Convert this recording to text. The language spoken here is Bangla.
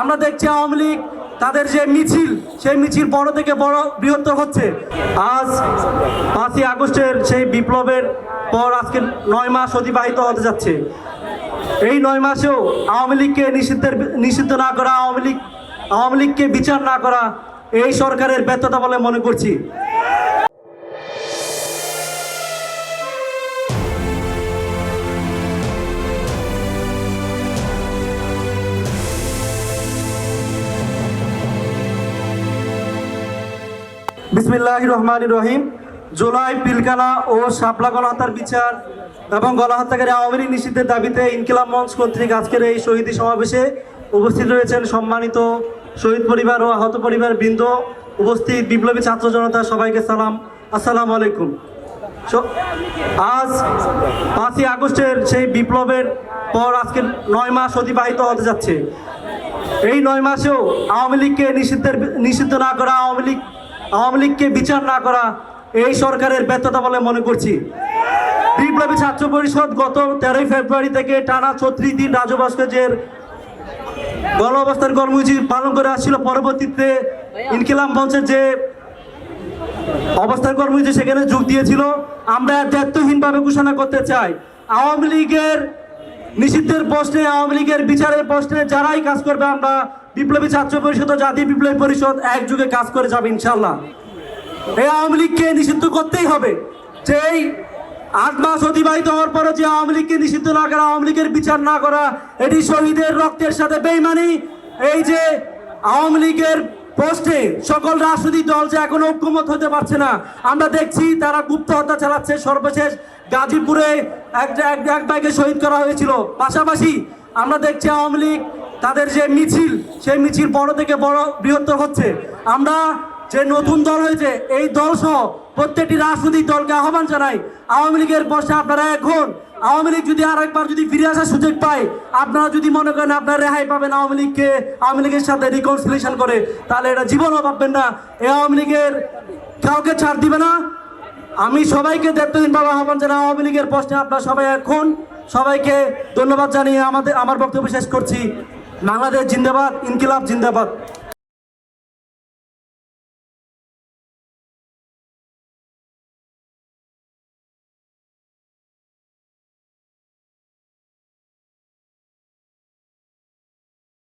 আমরা দেখছি আওয়ামী লীগ তাদের যে মিছিল, সেই মিছিল বড় থেকে বড় বৃহত্তর হচ্ছে। আজ পাঁচই আগস্টের সেই বিপ্লবের পর আজকে নয় মাস অতিবাহিত হতে যাচ্ছে। এই নয় মাসেও আওয়ামী লীগকে নিষিদ্ধের নিষিদ্ধ না করা, আওয়ামী লীগ আওয়ামী লীগকে বিচার না করা, এই সরকারের ব্যর্থতা বলে মনে করছি। বিসমিল্লাহ রহমান রহিম জুলাই, পিলকানা ও শাপলা গণহত্যার বিচার এবং গণহত্যাকারী আওয়ামী লীগ নিষিদ্ধের দাবিতে ইনকিলাব মঞ্চ কর্তৃক আজকের এই শহীদ সমাবেশে উপস্থিত রয়েছেন সম্মানিত শহীদ পরিবার ও আহত পরিবার বৃন্দ। উপস্থিত বিপ্লবী ছাত্র জনতা, সবাইকে সালাম। আসসালামু আলাইকুম। আজ পাঁচই আগস্টের সেই বিপ্লবের পর আজকে নয় মাস অতিবাহিত হতে যাচ্ছে। এই নয় মাসেও আওয়ামী লীগকে নিষিদ্ধের, নিষিদ্ধ না করা আওয়ামী লীগ আওয়ামী লীগকে বিচার না করা এই সরকারের ব্যর্থতা বলে মনে করছি। বিপ্লবী ছাত্র পরিষদ গত তেরোই ফেব্রুয়ারি থেকে টানা ছত্রিশ দিন রাজু ভাস্কর্যের গণ অবস্থান কর্মসূচি পালন করে আসছিল। পরবর্তীতে ইনকিলাম মঞ্চের যে অবস্থান কর্মসূচি, সেখানে যোগ দিয়েছিল। আমরা দায়িত্বহীনভাবে ঘোষণা করতে চাই। আওয়ামী লীগের নিষিদ্ধের প্রশ্নে আওয়ামী লীগের বিচারের প্রশ্নে যারাই কাজ করবে, আমরা বিপ্লবী ছাত্র পরিষদ ও জাতীয় বিপ্লবী পরিষদ একযুগে কাজ করে যাবে ইনশাল্লাহ এই আওয়ামী লীগকে নিষিদ্ধ করতেই হবে। যেই আট মাস অতিবাহিত হওয়ার পরে যে আওয়ামী লীগকে নিষিদ্ধ না করা, আওয়ামী লীগের বিচার না করা, এটি শহীদের রক্তের সাথে বেইমানি। এই যে আওয়ামী লীগের পোস্টে সকল রাজনৈতিক দল যে এখনও ঐক্যমত হতে পারছে না, আমরা দেখছি তারা গুপ্ত হত্যা চালাচ্ছে। সর্বশেষ গাজীপুরে এক এক ভাইকে শহীদ করা হয়েছিল। পাশাপাশি আমরা দেখছি আওয়ামী লীগ তাদের যে মিছিল, সেই মিছিল বড় থেকে বড় বৃহত্তর হচ্ছে। আমরা যে নতুন দল হয়েছে, এই দল সহ প্রত্যেকটি রাজনৈতিক দলকে আহ্বান জানাই। আওয়ামী লীগের বসে আপনারা এখন আওয়ামী লীগ যদি আর একবার যদি ফিরে আসার সুযোগ পায়, আপনারা যদি মনে করেন আপনারা রেহাই পাবেন আওয়ামী লীগকে, আওয়ামী লীগের সাথে রিকনসিলেশন করে, তাহলে এটা জীবনও পাবেন না। এই আওয়ামী লীগের কাউকে ছাড় দিবে না। আমি সবাইকে দায়িত্বহীনভাবে আহ্বান জানাই, আওয়ামী লীগের প্রশ্নে আপনারা সবাই এখন সবাইকে ধন্যবাদ জানিয়ে আমাদের আমার বক্তব্য শেষ করছি। বাংলাদেশ জিন্দাবাদ, ইনকিলাব জিন্দাবাদ।